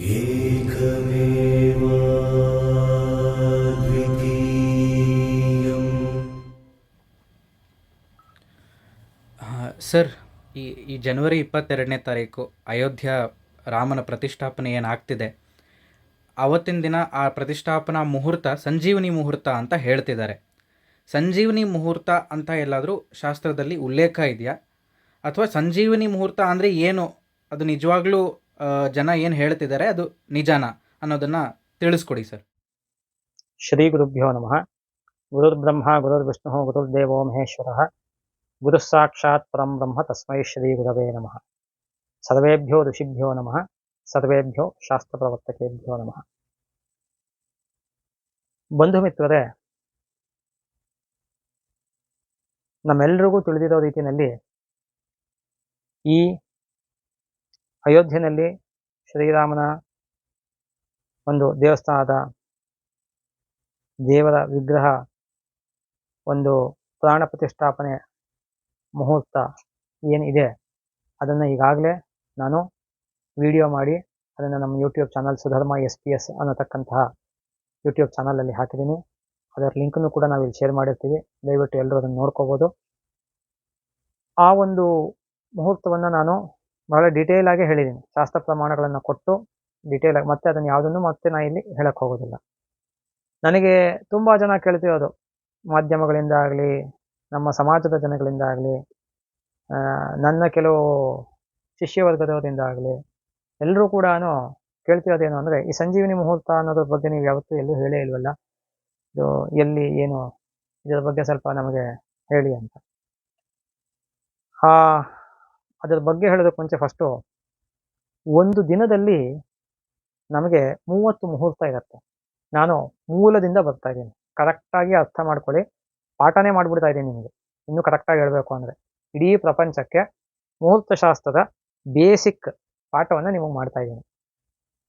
Sir, ಈ ಈ ಜನವರಿ ಇಪ್ಪತ್ತೆರಡನೇ ತಾರೀಕು ಅಯೋಧ್ಯ ರಾಮನ ಪ್ರತಿಷ್ಠಾಪನೆ ಏನಾಗ್ತಿದೆ? ಅವತ್ತಿನ ದಿನ ಆ ಪ್ರತಿಷ್ಠಾಪನಾ ಮುಹೂರ್ತ ಸಂಜೀವನಿ ಮುಹೂರ್ತ ಅಂತ ಹೇಳ್ತಿದ್ದಾರೆ. ಸಂಜೀವನಿ ಮುಹೂರ್ತ ಅಂತ ಎಲ್ಲಾದರೂ ಶಾಸ್ತ್ರದಲ್ಲಿ ಉಲ್ಲೇಖ ಇದೆಯಾ? ಅಥವಾ ಸಂಜೀವನಿ ಮುಹೂರ್ತ ಅಂದರೆ ಏನು? ಅದು ನಿಜವಾಗ್ಲೂ ಜನ ಏನು ಹೇಳ್ತಿದ್ದಾರೆ ಅದು ನಿಜಾನ ಅನ್ನೋದನ್ನ ತಿಳಿಸ್ಕೊಡಿ ಸರ್. ಶ್ರೀ ಗುರುಭ್ಯೋ ನಮಃ. ಗುರುರ್ಬ್ರಹ್ಮ ಗುರುರ್ವಿಷ್ಣು ಗುರುರ್ದೇವೋ ಮಹೇಶ್ವರ. ಗುರು ಸಾಕ್ಷಾತ್ ಪರಂ ಬ್ರಹ್ಮ ತಸ್ಮೈ ಶ್ರೀ ಗುರವೇ ನಮಃ. ಸರ್ವೇಭ್ಯೋ ಋಷಿಭ್ಯೋ ನಮಃ. ಸರ್ವೇಭ್ಯೋ ಶಾಸ್ತ್ರ ಪ್ರವರ್ತಕೇಭ್ಯೋ ನಮಃ. ಬಂಧು ಮಿತ್ರರೇ ನಮ್ಮೆಲ್ಲರಿಗೂ ತಿಳಿದಿರೋ ರೀತಿಯಲ್ಲಿ ಈ ಅಯೋಧ್ಯೆಯಲ್ಲಿ ಶ್ರೀರಾಮನ ಒಂದು ದೇವಸ್ಥಾನದ ದೇವರ ವಿಗ್ರಹ ಒಂದು ಪ್ರಾಣ ಪ್ರತಿಷ್ಠಾಪನೆ ಮುಹೂರ್ತ ಏನಿದೆ, ಅದನ್ನು ಈಗಾಗಲೇ ನಾನು ವಿಡಿಯೋ ಮಾಡಿ, ಅದನ್ನು ನಮ್ಮ YouTube channel Sudharma S P S ಅನ್ನತಕ್ಕಂತಹ YouTube ಚಾನಲಲ್ಲಿ ಹಾಕಿದ್ದೀನಿ. ಅದರ ಲಿಂಕನ್ನು ಕೂಡ ನಾವು ಇಲ್ಲಿ ಶೇರ್ ಮಾಡಿರ್ತೀವಿ. ದಯವಿಟ್ಟು ಎಲ್ಲರೂ ಅದನ್ನು ನೋಡ್ಕೋಬೋದು. ಆ ಒಂದು ಮುಹೂರ್ತವನ್ನು ನಾನು ಬಹಳ ಡೀಟೇಲ್ ಆಗಿ ಹೇಳಿದ್ದೀನಿ ಶಾಸ್ತ್ರ ಪ್ರಮಾಣಗಳನ್ನು ಕೊಟ್ಟು ಡೀಟೇಲ್ ಆಗಿ ಮತ್ತೆ ಅದನ್ನು ಯಾವುದನ್ನು ಮತ್ತೆ ನಾ ಇಲ್ಲಿ ಹೇಳಕ್ಕೆ ಹೋಗೋದಿಲ್ಲ. ನನಗೆ ತುಂಬ ಜನ ಕೇಳ್ತಿರೋದು ಮಾಧ್ಯಮಗಳಿಂದ ಆಗಲಿ, ನಮ್ಮ ಸಮಾಜದ ಜನಗಳಿಂದ ಆಗಲಿ ನನ್ನ ಕೆಲವು ಶಿಷ್ಯವರ್ಗದವರಿಂದ ಆಗಲಿ ಎಲ್ಲರೂ ಕೂಡ ಕೇಳ್ತಿರೋದೇನು ಅಂದರೆ, ಈ ಸಂಜೀವಿನಿ ಮುಹೂರ್ತ ಅನ್ನೋದ್ರ ಬಗ್ಗೆ ನೀವು ಯಾವತ್ತೂ ಎಲ್ಲೂ ಹೇಳೇ ಇಲ್ವಲ್ಲ? ಇದು ಎಲ್ಲಿ, ಏನು, ಇದರ ಬಗ್ಗೆ ಸ್ವಲ್ಪ ನಮಗೆ ಹೇಳಿ ಅಂತ. ಆ ಅದರ ಬಗ್ಗೆ ಹೇಳೋದಕ್ಕೆ ಮುಂಚೆ ಫಸ್ಟು ಒಂದು ದಿನದಲ್ಲಿ ನಮಗೆ ಮೂವತ್ತು ಮುಹೂರ್ತ ಇರುತ್ತೆ. ನಾನು ಮೂಲದಿಂದ ಬರ್ತಾ ಇದ್ದೀನಿ. ಕರೆಕ್ಟಾಗಿ ಅರ್ಥ ಮಾಡ್ಕೊಳ್ಳಿ. ಪಾಠನೇ ಮಾಡಿಬಿಡ್ತಾ ಇದ್ದೀನಿ ನಿಮಗೆ. ಇನ್ನೂ ಕರೆಕ್ಟಾಗಿ ಹೇಳಬೇಕು ಅಂದರೆ. ಇಡೀ ಪ್ರಪಂಚಕ್ಕೆ ಮುಹೂರ್ತಶಾಸ್ತ್ರದ ಬೇಸಿಕ್ ಪಾಠವನ್ನು ನಿಮಗೆ ಮಾಡ್ತಾ ಇದ್ದೀನಿ.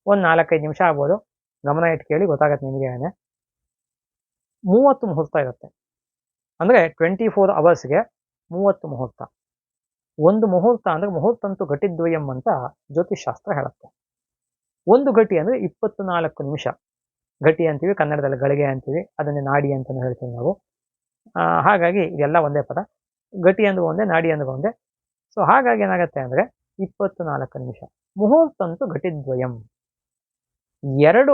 ಒಂದು ನಾಲ್ಕೈದು ನಿಮಿಷ ಆಗ್ಬೋದು. ಗಮನ ಇಟ್ಟು ಕೇಳಿ ಗೊತ್ತಾಗತ್ತೆ ನಿಮಗೆ ಮೂವತ್ತು ಮುಹೂರ್ತ ಇರುತ್ತೆ. ಅಂದರೆ ಟ್ವೆಂಟಿ ಫೋರ್ ಅವರ್ಸ್ಗೆ ಮೂವತ್ತು ಮುಹೂರ್ತ. ಒಂದು ಮುಹೂರ್ತ ಅಂದರೆ ಮುಹೂರ್ತಂತೂ ಘಟಿದ್ವಯಂ ಅಂತ ಜ್ಯೋತಿಷಾಸ್ತ್ರ ಹೇಳುತ್ತೆ. ಒಂದು ಘಟಿ ಅಂದರೆ ಇಪ್ಪತ್ತು ನಾಲ್ಕು ನಿಮಿಷ. ಘಟಿ ಅಂತೀವಿ, ಕನ್ನಡದಲ್ಲಿ ಗಳಿಗೆ ಅಂತೀವಿ, ಅದನ್ನೇ ನಾಡಿ ಅಂತಲೂ ಹೇಳ್ತೀವಿ ನಾವು. ಹಾಗಾಗಿ ಇದೆಲ್ಲ ಒಂದೇ ಪದ. ಘಟಿ ಅಂದ್ರೆ ಒಂದೇ, ನಾಡಿ ಅಂದ್ರೆ ಒಂದೇ. ಸೊ ಹಾಗಾಗಿ ಏನಾಗುತ್ತೆ ಅಂದರೆ ಇಪ್ಪತ್ತು ನಾಲ್ಕು ನಿಮಿಷ. ಮುಹೂರ್ತಂತೂ ಘಟಿದ್ವಯಂ. ಎರಡು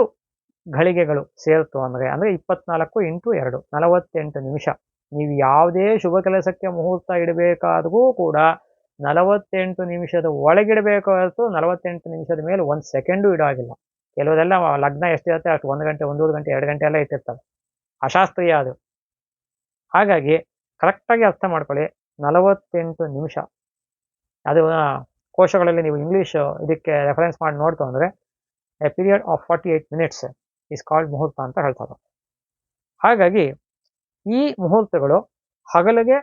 ಗಳಿಗೆಗಳು ಸೇರ್ತು ಅಂದರೆ ಅಂದರೆ ಇಪ್ಪತ್ನಾಲ್ಕು ಇಂಟು ಎರಡು, ನಲವತ್ತೆಂಟು ನಿಮಿಷ. ನೀವು ಯಾವುದೇ ಶುಭ ಕೆಲಸಕ್ಕೆ ಮುಹೂರ್ತ ಇಡಬೇಕಾದ್ರೂ ಕೂಡ ನಲವತ್ತೆಂಟು ನಿಮಿಷದ ಒಳಗಿಡಬೇಕು ಹೊರತು ನಲವತ್ತೆಂಟು ನಿಮಿಷದ ಮೇಲೆ ಒಂದು ಸೆಕೆಂಡು ಇಡೋಗಿಲ್ಲ ಕೆಲವರೆಲ್ಲ ಲಗ್ನ ಎಷ್ಟಿರುತ್ತೆ ಅಷ್ಟು ಒಂದು ಗಂಟೆ, ಒಂದೂವರೆ ಗಂಟೆ, ಎರಡು ಗಂಟೆ ಎಲ್ಲ ಇಟ್ಟಿರ್ತಾರೆ ಅಶಾಸ್ತ್ರೀಯ ಅದು. ಹಾಗಾಗಿ ಕರೆಕ್ಟಾಗಿ ಅರ್ಥ ಮಾಡ್ಕೊಳ್ಳಿ. ನಲವತ್ತೆಂಟು ನಿಮಿಷ. ಅದು ಕೋಶಗಳಲ್ಲಿ ನೀವು ಇಂಗ್ಲೀಷ್ ಇದಕ್ಕೆ ರೆಫರೆನ್ಸ್ ಮಾಡಿ ನೋಡ್ತು ಅಂದರೆ a period of forty eight minutes is called muhurta ಅಂತ ಹೇಳ್ತಾರೆ ಹಾಗಾಗಿ ಈ ಮುಹೂರ್ತಗಳು ಹಗಲಿಗೆ,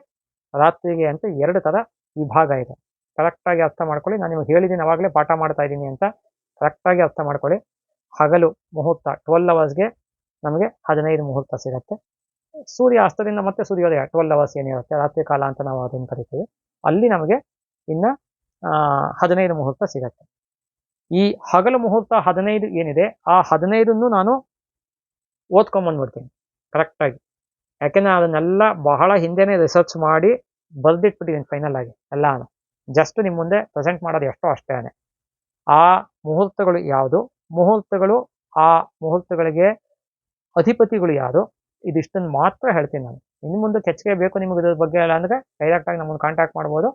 ರಾತ್ರಿಗೆ ಅಂತ ಎರಡು ಥರ ವಿಭಾಗ ಇದೆ. ಕರೆಕ್ಟಾಗಿ ಅರ್ಥ ಮಾಡ್ಕೊಳ್ಳಿ. ನಾನು ನಿಮಗೆ ಹೇಳಿದ್ದೀನಿ ಅವಾಗಲೇ ಪಾಠ ಮಾಡ್ತಾ ಇದ್ದೀನಿ ಅಂತ ಕರೆಕ್ಟಾಗಿ ಅರ್ಥ ಮಾಡ್ಕೊಳ್ಳಿ. ಹಗಲು ಮುಹೂರ್ತ ಟ್ವೆಲ್ ಅವರ್ಸ್ಗೆ ನಮಗೆ ಹದಿನೈದು ಮುಹೂರ್ತ ಸಿಗುತ್ತೆ. ಸೂರ್ಯ ಅಸ್ತದಿಂದ ಮತ್ತೆ ಸೂರ್ಯೋದಯ ಟ್ವೆಲ್ ಅವರ್ಸ್ ಏನಿರುತ್ತೆ ರಾತ್ರಿ ಕಾಲ ಅಂತ ನಾವು ಅದನ್ನು ಕರಿತೀವಿ. ಅಲ್ಲಿ ನಮಗೆ ಇನ್ನು ಹದಿನೈದು ಮುಹೂರ್ತ ಸಿಗತ್ತೆ. ಈ ಹಗಲು ಮುಹೂರ್ತ ಹದಿನೈದು ಏನಿದೆ, ಆ ಹದಿನೈದನ್ನು ನಾನು ಓದ್ಕೊಂಬಂದ್ಬಿಡ್ತೀನಿ. ಕರೆಕ್ಟಾಗಿ ಯಾಕೆಂದರೆ ಅದನ್ನೆಲ್ಲ ಬಹಳ ಹಿಂದೆನೇ ರಿಸರ್ಚ್ ಮಾಡಿ ಬರೆದಿಟ್ಬಿಟ್ಟಿದ್ದೀನಿ ಫೈನಲ್ ಆಗಿ, ಎಲ್ಲ ಜಸ್ಟ್ ನಿಮ್ಮ ಮುಂದೆ ಪ್ರೆಸೆಂಟ್ ಮಾಡೋದು ಎಷ್ಟೋ ಅಷ್ಟೇ ಆ ಮುಹೂರ್ತಗಳು ಯಾವುದು? ಮುಹೂರ್ತಗಳು, ಆ ಮುಹೂರ್ತಗಳಿಗೆ ಅಧಿಪತಿಗಳು ಯಾರು? ಇದಿಷ್ಟನ್ನು ಮಾತ್ರ ಹೇಳ್ತೀನಿ ನಾನು. ಇನ್ನು ಮುಂದೆ ಹೆಚ್ಚಿಗೆ ಬೇಕು ನಿಮಗೆ ಇದ್ರ ಬಗ್ಗೆ ಎಲ್ಲ ಅಂದರೆ ಡೈರೆಕ್ಟಾಗಿ ನಮ್ಮನ್ನು ಕಾಂಟ್ಯಾಕ್ಟ್ ಮಾಡ್ಬೋದು.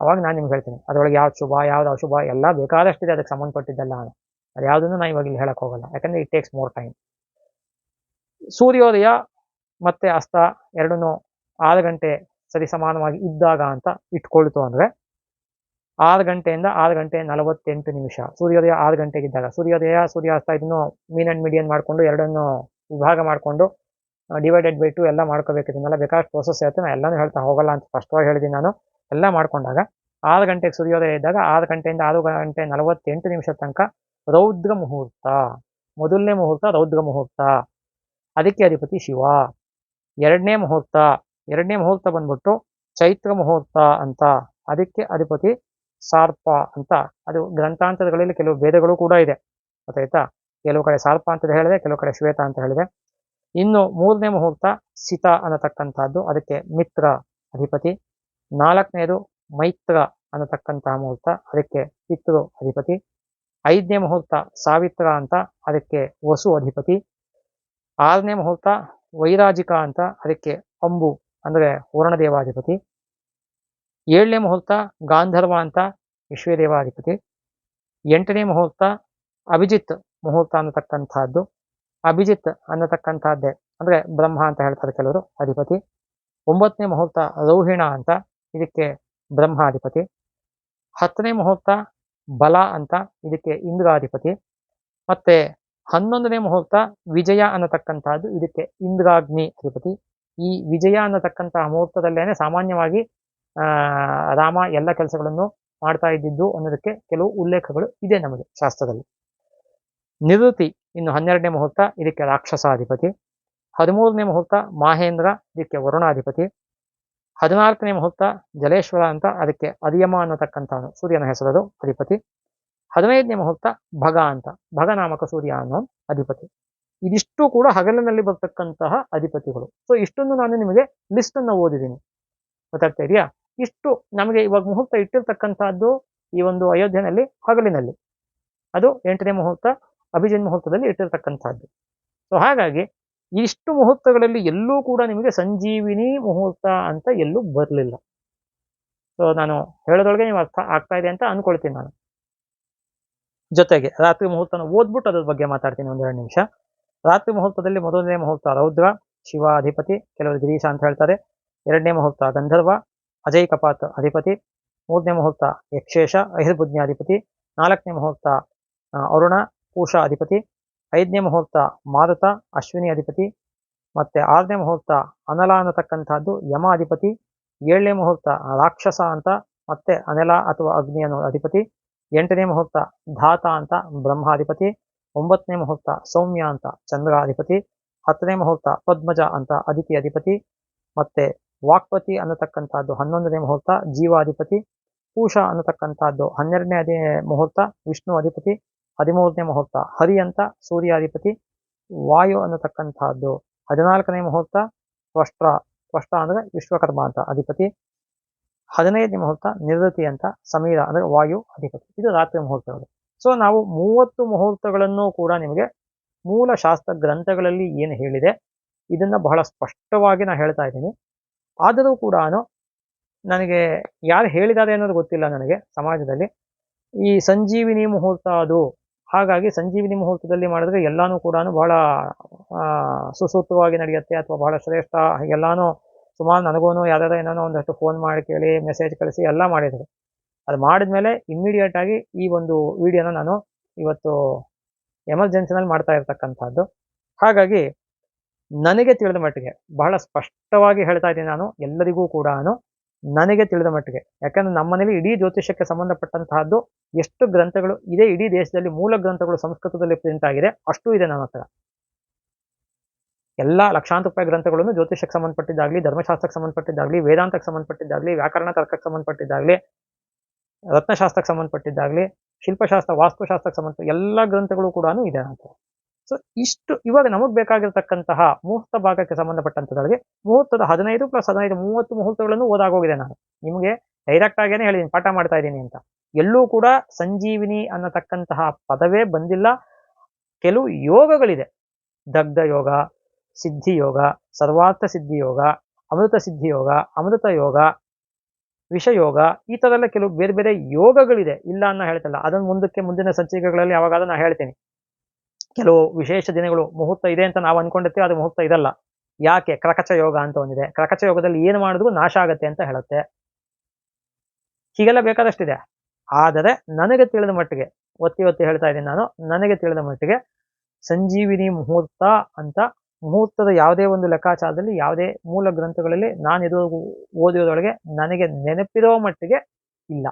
ಅವಾಗ ನಾನು ನಿಮ್ಗೆ ಹೇಳ್ತೀನಿ. ಅದರೊಳಗೆ ಯಾವ್ದು ಶುಭ, ಯಾವ್ದು ಅಶುಭ, ಎಲ್ಲ ಬೇಕಾದಷ್ಟಿದೆ ಅದಕ್ಕೆ ಸಂಬಂಧಪಟ್ಟಿದ್ದೆಲ್ಲ ನಾನು. ಅದು ಯಾವುದನ್ನು ನಾನು ಇವಾಗ ಇಲ್ಲಿ ಹೇಳಕ್ ಹೋಗಲ್ಲ. ಯಾಕಂದ್ರೆ ಇಟ್ ಟೇಕ್ಸ್ ಮೋರ್ ಟೈಮ್ ಸೂರ್ಯೋದಯ ಮತ್ತೆ ಅಸ್ತ ಎರಡನ್ನೂ ಆರು ಗಂಟೆ ಸರಿ ಸಮಾನವಾಗಿ ಇದ್ದಾಗ ಅಂತ ಇಟ್ಕೊಳ್ತು ಅಂದರೆ ಆರು ಗಂಟೆಯಿಂದ ಆರು ಗಂಟೆ ನಲವತ್ತೆಂಟು ನಿಮಿಷ. ಸೂರ್ಯೋದಯ ಆರು ಗಂಟೆಗಿದ್ದಾಗ ಸೂರ್ಯೋದಯ, ಸೂರ್ಯಾಸ್ತ ಇದನ್ನು ಮೀನ್ ಅಂಡ್ ಮೀಡಿಯನ್ ಮಾಡಿಕೊಂಡು ಎರಡನ್ನು ವಿಭಾಗ ಮಾಡಿಕೊಂಡು ಡಿವೈಡೆಡ್ ಬೈ ಟು ಎಲ್ಲ ಮಾಡ್ಕೋಬೇಕು. ಇದನ್ನೆಲ್ಲ ಬೇಕಾದಷ್ಟು ಪ್ರೋಸೆಸ್ ಇರುತ್ತೆ. ನಾನು ಎಲ್ಲನೂ ಹೇಳ್ತಾ ಹೋಗಲ್ಲ ಅಂತ ಸ್ಪಷ್ಟವಾಗಿ ಹೇಳಿದ್ದೀನಿ ನಾನು. ಎಲ್ಲ ಮಾಡ್ಕೊಂಡಾಗ ಆರು ಗಂಟೆಗೆ ಸೂರ್ಯೋದಯ ಇದ್ದಾಗ ಆರು ಗಂಟೆಯಿಂದ ಆರು ಗಂಟೆ ನಲವತ್ತೆಂಟು ನಿಮಿಷ ತನಕ ರೌದ್ರ ಮುಹೂರ್ತ. ಮೊದಲನೇ ಮುಹೂರ್ತ ರೌದ್ರ ಮುಹೂರ್ತ. ಅದಕ್ಕೆ ಅಧಿಪತಿ ಶಿವ. ಎರಡನೇ ಮುಹೂರ್ತ ಎರಡನೇ ಮುಹೂರ್ತ ಬಂದ್ಬಿಟ್ಟು ಚೈತ್ರ ಮುಹೂರ್ತ ಅಂತ ಅದಕ್ಕೆ ಅಧಿಪತಿ ಸಾರ್ಪ ಅಂತ ಅದು ಗ್ರಂಥಾಂತರಗಳಲ್ಲಿ ಕೆಲವು ಭೇದಗಳು ಕೂಡ ಇದೆ. ಗೊತ್ತಾಯ್ತಾ ಕೆಲವು ಕಡೆ ಸಾರ್ಪ ಅಂತ ಹೇಳಿದೆ, ಕೆಲವು ಕಡೆ ಶ್ವೇತ ಅಂತ ಹೇಳಿದೆ. ಇನ್ನು ಮೂರನೇ ಮುಹೂರ್ತ ಸಿತ ಅನ್ನತಕ್ಕಂಥದ್ದು, ಅದಕ್ಕೆ ಮಿತ್ರ ಅಧಿಪತಿ. ನಾಲ್ಕನೇದು ಮೈತ್ರ ಅನ್ನತಕ್ಕಂತಹ ಮುಹೂರ್ತ, ಅದಕ್ಕೆ ಪಿತೃ ಅಧಿಪತಿ. ಐದನೇ ಮುಹೂರ್ತ ಸಾವಿತ್ರ ಅಂತ, ಅದಕ್ಕೆ ವಸು ಅಧಿಪತಿ. ಆರನೇ ಮುಹೂರ್ತ ವೈರಾಜಿಕ ಅಂತ, ಅದಕ್ಕೆ ಅಂಬು ಅಂದರೆ ಪೂರ್ಣದೇವಾಧಿಪತಿ ಏಳನೇ ಮುಹೂರ್ತ ಗಾಂಧರ್ವ ಅಂತ ವಿಶ್ವದೇವಾಧಿಪತಿ ಎಂಟನೇ ಮುಹೂರ್ತ ಅಭಿಜಿತ್ ಮುಹೂರ್ತ ಅನ್ನತಕ್ಕಂಥದ್ದು. ಅಭಿಜಿತ್ ಅನ್ನತಕ್ಕಂಥದ್ದೇ, ಅಂದರೆ ಬ್ರಹ್ಮ ಅಂತ ಹೇಳ್ತಾರೆ ಕೆಲವರು, ಅಧಿಪತಿ. ಒಂಬತ್ತನೇ ಮುಹೂರ್ತ ರೌಹಿಣ ಅಂತ, ಇದಕ್ಕೆ ಬ್ರಹ್ಮಾಧಿಪತಿ. ಹತ್ತನೇ ಮುಹೂರ್ತ ಬಲ ಅಂತ, ಇದಕ್ಕೆ ಇಂದ್ರಾಧಿಪತಿ. ಮತ್ತೆ ಹನ್ನೊಂದನೇ ಮುಹೂರ್ತ ವಿಜಯ ಅನ್ನತಕ್ಕಂಥದ್ದು, ಇದಕ್ಕೆ ಇಂದ್ರಾಗ್ನಿ ಅಧಿಪತಿ. ಈ ವಿಜಯ ಅನ್ನತಕ್ಕಂತಹ ಮುಹೂರ್ತದಲ್ಲೇನೆ ಸಾಮಾನ್ಯವಾಗಿ ರಾಮ ಎಲ್ಲ ಕೆಲಸಗಳನ್ನು ಮಾಡ್ತಾ ಇದ್ದಿದ್ದು ಅನ್ನೋದಕ್ಕೆ ಕೆಲವು ಉಲ್ಲೇಖಗಳು ಇದೆ ನಮಗೆ ಶಾಸ್ತ್ರದಲ್ಲಿ. ನಿವೃತ್ತಿ ಇನ್ನು ಹನ್ನೆರಡನೇ ಮುಹೂರ್ತ, ಇದಕ್ಕೆ ರಾಕ್ಷಸಾಧಿಪತಿ. ಹದಿಮೂರನೇ ಮುಹೂರ್ತ, ಮಾಹೇಂದ್ರ, ಇದಕ್ಕೆ ವರುಣಾಧಿಪತಿ. ಹದಿನಾಲ್ಕನೇ ಮುಹೂರ್ತ, ಜಲೇಶ್ವರ ಅಂತ ಅದಕ್ಕೆ ಅದಿಯಮ ಅನ್ನತಕ್ಕಂಥವನು, ಸೂರ್ಯನ ಹೆಸರದು ಅಧಿಪತಿ. ಹದಿನೈದನೇ ಮುಹೂರ್ತ, ಭಗ ಅಂತ, ಭಗ ನಾಮಕ ಸೂರ್ಯ ಅನ್ನೋ ಅಧಿಪತಿ. ಇದಿಷ್ಟು ಕೂಡ ಹಗಲಿನಲ್ಲಿ ಬರ್ತಕ್ಕಂತಹ ಅಧಿಪತಿಗಳು. ಸೊ ಇಷ್ಟೊಂದು ನಾನು ನಿಮಗೆ ಲಿಸ್ಟ್ ಅನ್ನು ಓದಿದ್ದೀನಿ. ಗೊತ್ತಾಗ್ತಾ ಇದೆಯಾ? ಇಷ್ಟು ನಮಗೆ ಇವಾಗ ಮುಹೂರ್ತ ಇಟ್ಟಿರ್ತಕ್ಕಂತಹದ್ದು ಈ ಒಂದು ಅಯೋಧ್ಯೆನಲ್ಲಿ ಹಗಲಿನಲ್ಲಿ. ಅದು ಎಂಟನೇ ಮುಹೂರ್ತ ಅಭಿಜಿನ್ ಮುಹೂರ್ತದಲ್ಲಿ ಇಟ್ಟಿರ್ತಕ್ಕಂಥದ್ದು. ಸೊ ಹಾಗಾಗಿ ಇಷ್ಟು ಮುಹೂರ್ತಗಳಲ್ಲಿ ಎಲ್ಲೂ ಕೂಡ ನಿಮಗೆ ಸಂಜೀವಿನಿ ಮುಹೂರ್ತ ಅಂತ ಎಲ್ಲೂ ಬರಲಿಲ್ಲ. ಸೊ ನಾನು ಹೇಳೋದೊಳಗೆ ನೀವು ಅರ್ಥ ಆಗ್ತಾ ಇದೆ ಅಂತ ಅನ್ಕೊಳ್ತೀನಿ ನಾನು. ಜೊತೆಗೆ ರಾತ್ರಿ ಮುಹೂರ್ತನ ಓದ್ಬಿಟ್ಟು ಅದ್ರ ಬಗ್ಗೆ ಮಾತಾಡ್ತೀನಿ ಒಂದೆರಡು ನಿಮಿಷ. ರಾತ್ರಿ ಮುಹೂರ್ತದಲ್ಲಿ ಮೊದಲನೇ ಮುಹೂರ್ತ ರೌದ್ರ ಶಿವ ಅಧಿಪತಿ ಕೆಲವರು ಗಿರೀಶ ಅಂತ ಹೇಳ್ತಾರೆ. ಎರಡನೇ ಮುಹೂರ್ತ ಗಂಧರ್ವ, ಅಜಯ್ ಕಪಾತ್ ಅಧಿಪತಿ, ಮೂರನೇ ಮುಹೂರ್ತ ಯಕ್ಷೇಶ ಅಹಿರ್ಬುಜ್ಞ ಅಧಿಪತಿ, ನಾಲ್ಕನೇ ಮುಹೂರ್ತ ಅರುಣ, ಪೂಷಾ ಅಧಿಪತಿ, ಐದನೇ ಮುಹೂರ್ತ ಮಾರುತ, ಅಶ್ವಿನಿ ಅಧಿಪತಿ, ಮತ್ತೆ ಆರನೇ ಮುಹೂರ್ತ ಅನಲ ಅನ್ನತಕ್ಕಂಥದ್ದು ಯಮ ಅಧಿಪತಿ, ಏಳನೇ ಮುಹೂರ್ತ ರಾಕ್ಷಸ ಅಂತ, ಮತ್ತೆ ಅನಲ ಅಥವಾ ಅಗ್ನಿ ಅನ್ನೋ ಅಧಿಪತಿ, ಎಂಟನೇ ಮುಹೂರ್ತ ಧಾತ ಅಂತ ಬ್ರಹ್ಮಾಧಿಪತಿ ಒಂಬತ್ತನೇ ಮುಹೂರ್ತ ಸೌಮ್ಯ ಅಂತ ಚಂದ್ರ ಅಧಿಪತಿ ಹತ್ತನೇ ಮುಹೂರ್ತ ಪದ್ಮಜ ಅಂತ ಅದಿತಿ ಅಧಿಪತಿ, ಮತ್ತೆ ವಾಕ್ಪತಿ ಅನ್ನತಕ್ಕಂಥದ್ದು ಹನ್ನೊಂದನೇ ಮುಹೂರ್ತ ಜೀವಾಧಿಪತಿ, ಪೂಷ ಅನ್ನತಕ್ಕಂಥದ್ದು ಹನ್ನೆರಡನೇ ಅಧಿ ಮುಹೂರ್ತ ವಿಷ್ಣು ಅಧಿಪತಿ, ಹದಿಮೂರನೇ ಮುಹೂರ್ತ ಹರಿ ಅಂತ ಸೂರ್ಯಾಧಿಪತಿ, ವಾಯು ಅನ್ನತಕ್ಕಂಥದ್ದು ಹದಿನಾಲ್ಕನೇ ಮುಹೂರ್ತ ತ್ವಷ್ಟ್ರ ತ್ವಷ್ಟ ಅಂದ್ರೆ ವಿಶ್ವಕರ್ಮ ಅಂತ ಅಧಿಪತಿ, ಹದಿನೈದನೇ ಮುಹೂರ್ತ ನಿವೃತ್ತಿ ಅಂತ ಸಮೀರ ಅಂದ್ರೆ ವಾಯು ಅಧಿಪತಿ. ಇದು ರಾತ್ರಿ ಮುಹೂರ್ತಗಳು. ಸೊ ನಾವು ಮೂವತ್ತು ಮುಹೂರ್ತಗಳನ್ನು ಕೂಡ ನಿಮಗೆ ಮೂಲ ಶಾಸ್ತ್ರ ಗ್ರಂಥಗಳಲ್ಲಿ ಏನು ಹೇಳಿದೆ, ಇದನ್ನ ಬಹಳ ಸ್ಪಷ್ಟವಾಗಿ ನಾನು ಹೇಳ್ತಾ ಇದ್ದೀನಿ. ಆದರೂ ಕೂಡ ನನಗೆ ಯಾರು ಹೇಳಿದ್ದಾರೆ ಅನ್ನೋದು ಗೊತ್ತಿಲ್ಲ ನನಗೆ ಸಮಾಜದಲ್ಲಿ. ಈ ಸಂಜೀವಿನಿ ಮುಹೂರ್ತ ಅದು, ಹಾಗಾಗಿ ಸಂಜೀವಿನಿ ಮುಹೂರ್ತದಲ್ಲಿ ಮಾಡಿದ್ರೆ ಎಲ್ಲಾನು ಕೂಡ ಬಹಳ ಸುಸೂತ್ರವಾಗಿ ನಡೆಯುತ್ತೆ ಅಥವಾ ಬಹಳ ಶ್ರೇಷ್ಠ, ಎಲ್ಲಾನು ಸುಮಾರು ನನಗೂ ಯಾವ್ದಾರ ಏನೋ ಒಂದಷ್ಟು ಫೋನ್ ಮಾಡಿ ಕೇಳಿ ಮೆಸೇಜ್ ಕಳಿಸಿ ಎಲ್ಲ ಮಾಡಿದ್ರು. ಅದು ಮಾಡಿದ್ಮೇಲೆ ಇಮ್ಮಿಡಿಯೇಟ್ ಆಗಿ ಈ ಒಂದು ವಿಡಿಯೋನ ನಾನು ಇವತ್ತು ಎಮರ್ಜೆನ್ಸಿನಲ್ಲಿ ಮಾಡ್ತಾ ಇರ್ತಕ್ಕಂಥದ್ದು. ಹಾಗಾಗಿ ನನಗೆ ತಿಳಿದ ಮಟ್ಟಿಗೆ ಬಹಳ ಸ್ಪಷ್ಟವಾಗಿ ಹೇಳ್ತಾ ಇದ್ದೀನಿ ನಾನು, ಎಲ್ಲರಿಗೂ ಕೂಡ ನನಗೆ ತಿಳಿದ ಮಟ್ಟಿಗೆ. ಯಾಕಂದ್ರೆ ನಮ್ಮನೇಲಿ ಇಡೀ ಜ್ಯೋತಿಷ್ಯಕ್ಕೆ ಸಂಬಂಧಪಟ್ಟಂತಹದ್ದು ಎಷ್ಟು ಗ್ರಂಥಗಳು ಇದೆ, ಇಡೀ ದೇಶದಲ್ಲಿ ಮೂಲ ಗ್ರಂಥಗಳು ಸಂಸ್ಕೃತದಲ್ಲಿ ಪ್ರಿಂಟ್ ಆಗಿದೆ, ಅಷ್ಟು ಇದೆ ನನ್ನ ಹತ್ರ. ಎಲ್ಲ ಲಕ್ಷಾಂತರ ರೂಪಾಯಿ ಗ್ರಂಥಗಳನ್ನು ಜ್ಯೋತಿಷ್ಯಕ್ಕೆ ಸಂಬಂಧಪಟ್ಟಿದ್ದಾಗಲಿ, ಧರ್ಮಶಾಸ್ತ್ರಕ್ಕೆ ಸಂಬಂಧಪಟ್ಟಿದ್ದಾಗಲಿ, ವೇದಾಂತಕ್ಕೆ ಸಂಬಂಧಪಟ್ಟಿದ್ದಾಗಲಿ, ವ್ಯಾಕರಣ ತರ್ಕಕ್ಕೆ ಸಂಬಂಧಪಟ್ಟಿದ್ದಾಗಲಿ ರತ್ನಶಾಸ್ತ್ರಕ್ಕೆ ಸಂಬಂಧಪಟ್ಟಿದ್ದಾಗಲಿ, ಶಿಲ್ಪಶಾಸ್ತ್ರ, ವಾಸ್ತುಶಾಸ್ತ್ರಕ್ಕೆ ಸಂಬಂಧ, ಎಲ್ಲ ಗ್ರಂಥಗಳು ಕೂಡ ಇದೆ ಅಂತ. ಸೊ ಇಷ್ಟು, ಇವಾಗ ನಮಗೆ ಬೇಕಾಗಿರ್ತಕ್ಕಂತಹ ಮುಹೂರ್ತ ಭಾಗಕ್ಕೆ ಸಂಬಂಧಪಟ್ಟಂತದಾಗಿ ಮುಹೂರ್ತದ ಹದಿನೈದು ಪ್ಲಸ್ ಹದಿನೈದು ಮೂವತ್ತು ಮುಹೂರ್ತಗಳನ್ನು ಓದಾಗೋಗಿದೆ ನಾನು. ನಿಮಗೆ ಡೈರೆಕ್ಟ್ ಆಗೇನೆ ಹೇಳಿದ್ದೀನಿ ಪಾಠ ಮಾಡ್ತಾ ಇದ್ದೀನಿ ಅಂತ. ಎಲ್ಲೂ ಕೂಡ ಸಂಜೀವಿನಿ ಅನ್ನತಕ್ಕಂತಹ ಪದವೇ ಬಂದಿಲ್ಲ. ಕೆಲವು ಯೋಗಗಳಿದೆ. ದಗ್ಧ ಯೋಗ, ಸಿದ್ಧಿ ಯೋಗ, ಸರ್ವಾರ್ಥ ಸಿದ್ಧಿ ಯೋಗ, ಅಮೃತ ಸಿದ್ಧಿ ಯೋಗ, ಅಮೃತ ಯೋಗ ವಿಷಯೋಗ ಈ ಥರ ಎಲ್ಲ ಕೆಲವು ಬೇರೆ ಬೇರೆ ಯೋಗಗಳಿದೆ. ಇಲ್ಲ ಅನ್ನ ಹೇಳ್ತಲ್ಲ. ಅದನ್ನು ಮುಂದಕ್ಕೆ ಮುಂದಿನ ಸಂಚಿಕೆಗಳಲ್ಲಿ ಯಾವಾಗ ನಾನು ಹೇಳ್ತೀನಿ. ಕೆಲವು ವಿಶೇಷ ದಿನಗಳು ಮುಹೂರ್ತ ಇದೆ ಅಂತ ನಾವು ಅನ್ಕೊಂಡಿರ್ತೀವಿ, ಅದು ಮುಹೂರ್ತ ಇದಲ್ಲ. ಯಾಕೆ? ಕ್ರಕಚ ಯೋಗ ಅಂತ ಒಂದಿದೆ. ಕ್ರಕಚ ಯೋಗದಲ್ಲಿ ಏನು ಮಾಡಿದ್ರು ನಾಶ ಆಗತ್ತೆ ಅಂತ ಹೇಳುತ್ತೆ. ಹೀಗೆಲ್ಲ ಬೇಕಾದಷ್ಟಿದೆ. ಆದರೆ ನನಗೆ ತಿಳಿದ ಮಟ್ಟಿಗೆ, ಒತ್ತಿ ಒತ್ತಿ ಹೇಳ್ತಾ ಇದ್ದೀನಿ ನಾನು, ನನಗೆ ತಿಳಿದ ಮಟ್ಟಿಗೆ ಸಂಜೀವಿನಿ ಮುಹೂರ್ತ ಅಂತ ಮುಹೂರ್ತದ ಯಾವುದೇ ಒಂದು ಲೆಕ್ಕಾಚಾರದಲ್ಲಿ ಯಾವುದೇ ಮೂಲ ಗ್ರಂಥಗಳಲ್ಲಿ ನಾನು ಇದು ಓದಿರೋದೊಳಗೆ ನನಗೆ ನೆನಪಿರೋ ಮಟ್ಟಿಗೆ ಇಲ್ಲ.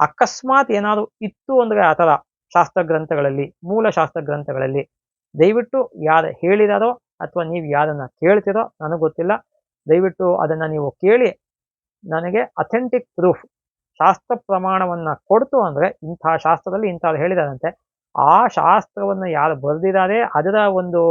ಅಕಸ್ಮಾತ್ ಏನಾದರೂ ಇತ್ತು ಅಂದ್ರೆ ಆ ಥರ ಶಾಸ್ತ್ರ ಗ್ರಂಥಗಳಲ್ಲಿ, ಮೂಲ ಶಾಸ್ತ್ರ ಗ್ರಂಥಗಳಲ್ಲಿ, ದಯವಿಟ್ಟು ಯಾರು ಹೇಳಿದಾರೋ ಅಥವಾ ನೀವು ಯಾರನ್ನು ಕೇಳ್ತಿರೋ ನನಗೆ ಗೊತ್ತಿಲ್ಲ. ದಯವಿಟ್ಟು ಅದನ್ನ ನೀವು ಕೇಳಿ ನನಗೆ ಅಥೆಂಟಿಕ್ ಪ್ರೂಫ್ ಶಾಸ್ತ್ರ ಪ್ರಮಾಣವನ್ನ ಕೊಡ್ತು ಅಂದ್ರೆ ಇಂಥ ಶಾಸ್ತ್ರದಲ್ಲಿ ಇಂಥವ್ರು ಹೇಳಿದಾರಂತೆ, ಆ ಶಾಸ್ತ್ರವನ್ನು ಯಾರು ಬರೆದಿದ್ದಾರೆ ಅದರ ಒಂದು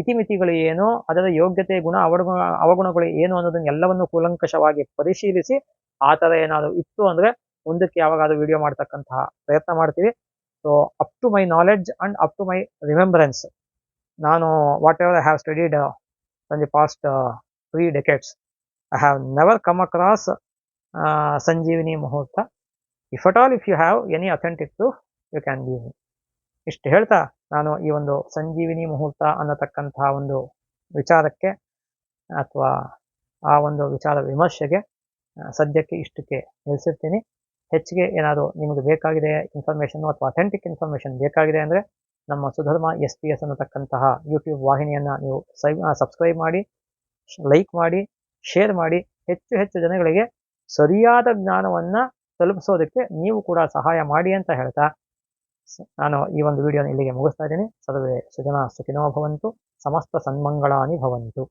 ಇತಿಮಿತಿಗಳು ಏನು ಅದರ ಯೋಗ್ಯತೆ ಗುಣ ಅವಗುಣ ಅವಗುಣಗಳು ಏನು ಅನ್ನೋದನ್ನ ಎಲ್ಲವನ್ನು ಕೂಲಂಕಷವಾಗಿ ಪರಿಶೀಲಿಸಿ ಆ ಥರ ಏನಾದರೂ ಇತ್ತು ಅಂದರೆ ಮುಂದಕ್ಕೆ ಯಾವಾಗಾದ್ರೂ ವಿಡಿಯೋ ಮಾಡ್ತಕ್ಕಂತಹ ಪ್ರಯತ್ನ ಮಾಡ್ತೀವಿ. So up to my knowledge and up to my remembrance ನಾನು whatever I have studied the past three decades I have never come across Sanjeevini muhurta if at all if you have any authentic proof you can give ಇಷ್ಟು ಹೇಳ್ತಾ ನಾನು ಈ ಒಂದು ಸಂಜೀವಿನಿ ಮುಹೂರ್ತ ಅನ್ನತಕ್ಕಂತಹ ಒಂದು ವಿಚಾರಕ್ಕೆ ಅಥವಾ ಆ ಒಂದು ವಿಚಾರ ವಿಮರ್ಶೆಗೆ ಸದ್ಯಕ್ಕೆ ಇಷ್ಟಕ್ಕೆ ನಿಲ್ಲಿಸಿರ್ತೀನಿ. ಹೆಚ್ಚಿಗೆ ಏನಾದರೂ ನಿಮಗೆ ಬೇಕಾಗಿದೆ ಇನ್ಫಾರ್ಮೇಷನ್ ಅಥವಾ ಅಥೆಂಟಿಕ್ ಇನ್ಫಾರ್ಮೇಷನ್ ಬೇಕಾಗಿದೆ ಅಂದರೆ ನಮ್ಮ ಸುಧರ್ಮ ಎಸ್ ಪಿ ಎಸ್ ಅನ್ನತಕ್ಕಂತಹ ಯೂಟ್ಯೂಬ್ ವಾಹಿನಿಯನ್ನು ನೀವು ಸೈ ಸಬ್ಸ್ಕ್ರೈಬ್ ಮಾಡಿ ಲೈಕ್ ಮಾಡಿ ಶೇರ್ ಮಾಡಿ, ಹೆಚ್ಚು ಹೆಚ್ಚು ಜನಗಳಿಗೆ ಸರಿಯಾದ ಜ್ಞಾನವನ್ನು ತಲುಪಿಸೋದಕ್ಕೆ ನೀವು ಕೂಡ ಸಹಾಯ ಮಾಡಿ ಅಂತ ಹೇಳ್ತಾ ನಾನು ಈ ಒಂದು ವಿಡಿಯೋನ ಇಲ್ಲಿಗೆ ಮುಗಿಸ್ತಾ ಇದ್ದೀನಿ. ಸರ್ವೇ ಸುಜನ ಸುಖಿನೋ ಭವಂತು ಸಮಸ್ತ ಸನ್ಮಂಗಳಾನಿ ಭವಂತು.